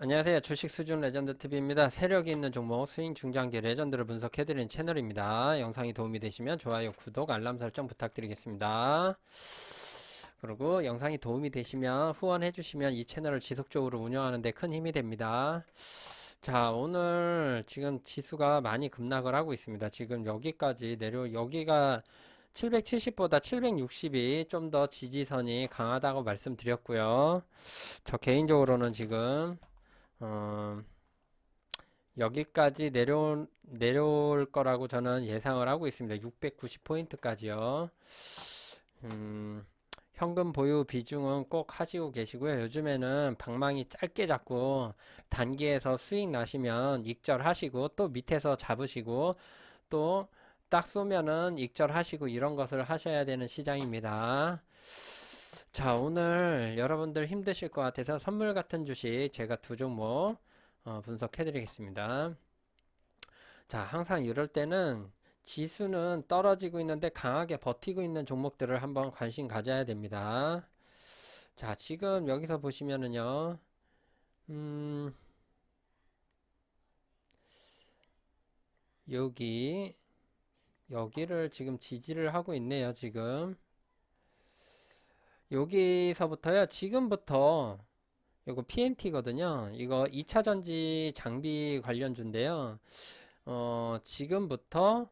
안녕하세요. 주식 수준 레전드 TV입니다. 세력이 있는 종목 스윙 중장기 레전드를 분석해드리는 채널입니다. 영상이 도움이 되시면 좋아요, 구독, 알람 설정 부탁드리겠습니다. 그리고 영상이 도움이 되시면 후원해 주시면 이 채널을 지속적으로 운영하는 데 큰 힘이 됩니다. 자, 오늘 지금 지수가 많이 급락을 하고 있습니다. 지금 여기까지 내려 여기가 770보다 760이 좀 더 지지선이 강하다고 말씀드렸고요. 저 개인적으로는 지금 어, 여기까지 내려 내려올 거라고 저는 예상을 하고 있습니다. 690포인트까지요. 음, 현금 보유 비중은 꼭 하시고 계시고요. 요즘에는 방망이 짧게 잡고 단기에서 수익 나시면 익절하시고 또 밑에서 잡으시고 또 딱 쏘면은 익절하시고 이런 것을 하셔야 되는 시장입니다. 자, 오늘 여러분들 힘드실 것 같아서 선물 같은 주식 제가 두 종목 어, 분석해 드리겠습니다. 자, 항상 이럴 때는 지수는 떨어지고 있는데 강하게 버티고 있는 종목들을 한번 관심 가져야 됩니다. 자, 지금 여기서 보시면은요, 음, 여기, 여기를 지금 지지를 하고 있네요, 지금. 여기서부터요, 지금부터, 이거 PNT거든요. 이거 2차 전지 장비 관련주인데요. 어, 지금부터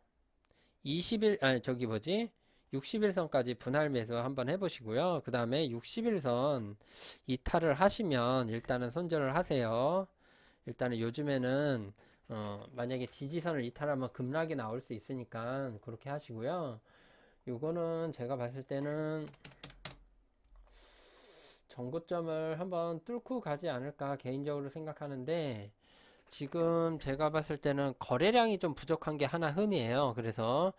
20일, 아니, 저기 뭐지? 60일선까지 분할 매수 한번 해보시고요. 그 다음에 60일선 이탈을 하시면 일단은 손절을 하세요. 일단은 요즘에는 어, 만약에 지지선을 이탈하면 급락이 나올 수 있으니까 그렇게 하시고요. 요거는 제가 봤을 때는 정고점을 한번 뚫고 가지 않을까 개인적으로 생각하는데 지금 제가 봤을 때는 거래량이 좀 부족한 게 하나 흠이에요. 그래서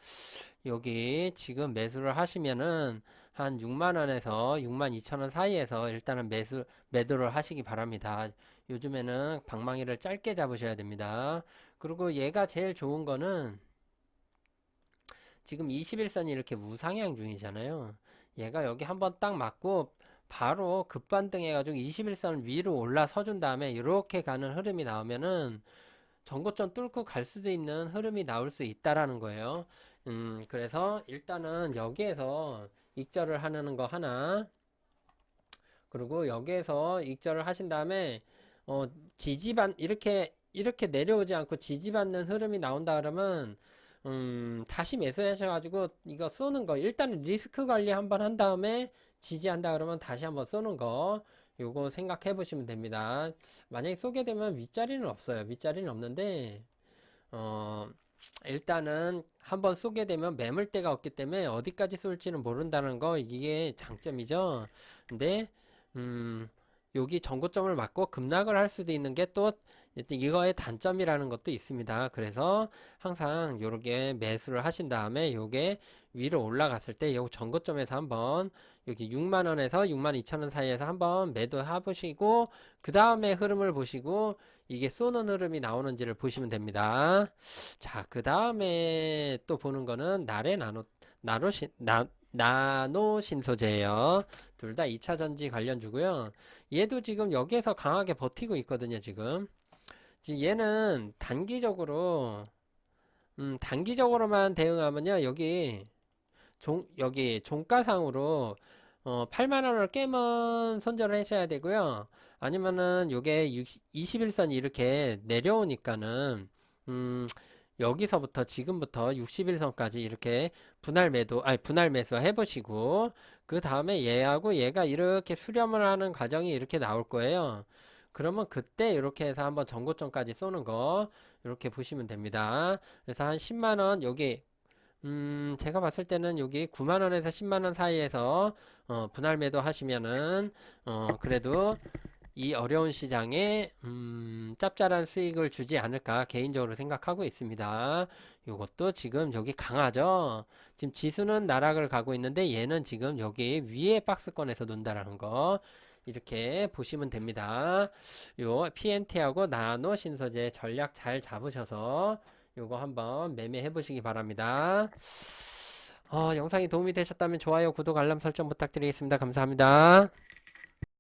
여기 지금 매수를 하시면은 한 6만원에서 6만 2천원 사이에서 일단은 매수, 매도를 하시기 바랍니다. 요즘에는 방망이를 짧게 잡으셔야 됩니다. 그리고 얘가 제일 좋은 거는 지금 21선이 이렇게 우상향 중이잖아요. 얘가 여기 한번 딱 맞고 바로 급반등 해가지고 21선 위로 올라서 준 다음에 이렇게 가는 흐름이 나오면은 전고점 뚫고 갈 수도 있는 흐름이 나올 수 있다라는 거예요. 음, 그래서 일단은 여기에서 익절을 하는 거 하나, 그리고 여기에서 익절을 하신 다음에 어, 지지반 이렇게 이렇게 내려오지 않고 지지받는 흐름이 나온다 그러면 음, 다시 매수하셔가지고 이거 쏘는 거 일단은 리스크 관리 한번 한 다음에 지지한다 그러면 다시 한번 쏘는 거 요거 생각해 보시면 됩니다. 만약에 쏘게 되면 윗자리는 없어요. 윗자리는 없는데 어 일단은 한번 쏘게 되면 매물대가 없기 때문에 어디까지 쏠지는 모른다는 거 이게 장점이죠. 근데 음 여기 전고점을 맞고 급락을 할 수도 있는 게 또 이거의 단점이라는 것도 있습니다. 그래서 항상 요렇게 매수를 하신 다음에 요게 위로 올라갔을 때 요 전고점에서 한번 여기 6만원에서 6만 2천원 사이에서 한번 매도해 보시고 그 다음에 흐름을 보시고 이게 쏘는 흐름이 나오는지를 보시면 됩니다. 자, 그 다음에 또 보는 거는 날의 나노 나노신 나 나노 신소재예요. 둘 다 2차 전지 관련주고요. 얘도 지금 여기에서 강하게 버티고 있거든요, 지금. 지금 얘는 단기적으로 음, 단기적으로만 대응하면요. 여기 종 여기 종가상으로 어, 8만 원을 깨면 손절을 하셔야 되고요. 아니면은 요게 21선이 이렇게 내려오니까는 음, 여기서부터 지금부터 60일선까지 이렇게 분할 매도, 아니 분할 매수 해보시고 그 다음에 얘하고 얘가 이렇게 수렴을 하는 과정이 이렇게 나올 거예요. 그러면 그때 이렇게 해서 한번 전고점까지 쏘는 거 이렇게 보시면 됩니다. 그래서 한 10만원 여기 음 제가 봤을 때는 여기 9만원에서 10만원 사이에서 어, 분할 매도 하시면은 어 그래도 이 어려운 시장에 음, 짭짤한 수익을 주지 않을까 개인적으로 생각하고 있습니다. 이것도 지금 여기 강하죠. 지금 지수는 나락을 가고 있는데 얘는 지금 여기 위에 박스권에서 논다라는 거 이렇게 보시면 됩니다. 요 PNT하고 나노 신소재 전략 잘 잡으셔서 요거 한번 매매해 보시기 바랍니다. 어, 영상이 도움이 되셨다면 좋아요, 구독, 알람 설정 부탁드리겠습니다. 감사합니다.